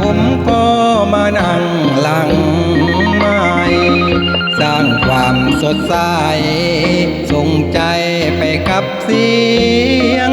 ผมก็มานั่งหลังไม้สร้างความสดใสส่งใจไปกับเสียง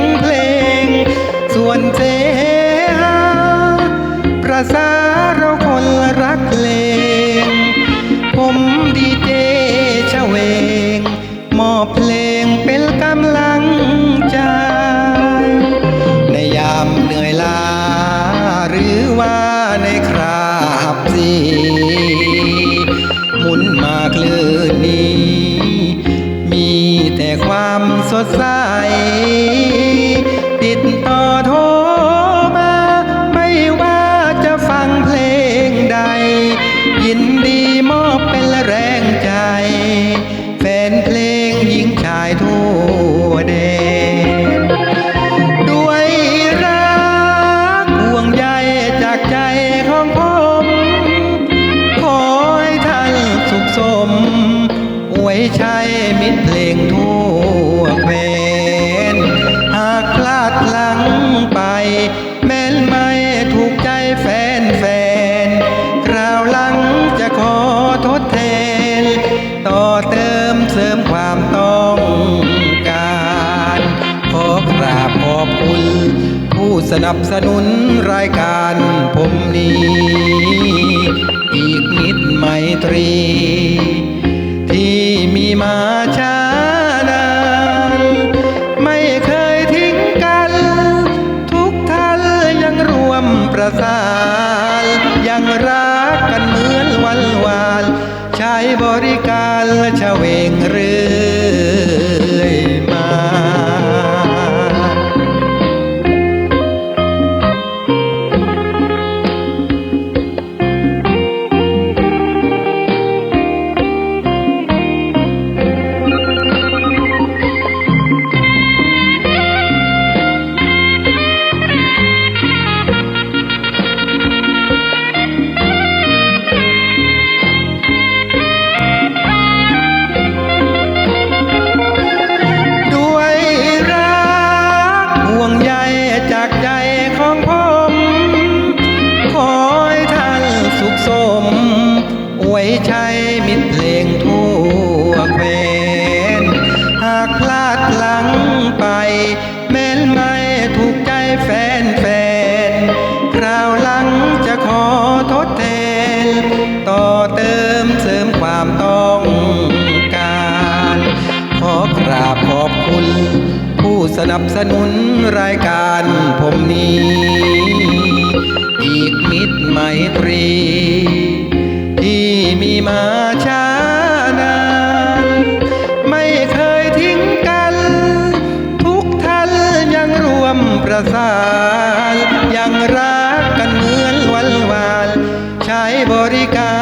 หมุนมาคลื่นนี้ มีแต่ความสดใส ไว้ใช้มิตรเพลงทั่วแควนหากพลาดพลั้งไป แม้นไม่ถูกใจแฟนแฟนคราวหลังจะขอทดแทน ต่อเติมเสริมความต้องการ ขอกราบขอบคุณ ผู้สนับสนุนรายการผมนี้ อีกนิดไมตรี มาช้านาน ไม่เคยทิ้งกัน ทุกท่านยังรวมประสาน ยังรักกันเหมือนวันวาน ใช้บริการและชเวงเรื่อ ใช้มิตรเพลงทั่วแควนหากพลาดพลั้งไป แม้นไม่ถูกใจแฟนแฟนคราวหลังจะขอทดแทน ต่อเติมเสริมความต้องการ ขอกราบขอบคุณ ผู้สนับสนุนรายการผมนี้ อีกมิตรไมตรี สารยังรักกันเหมือนวันวานใช้บริการ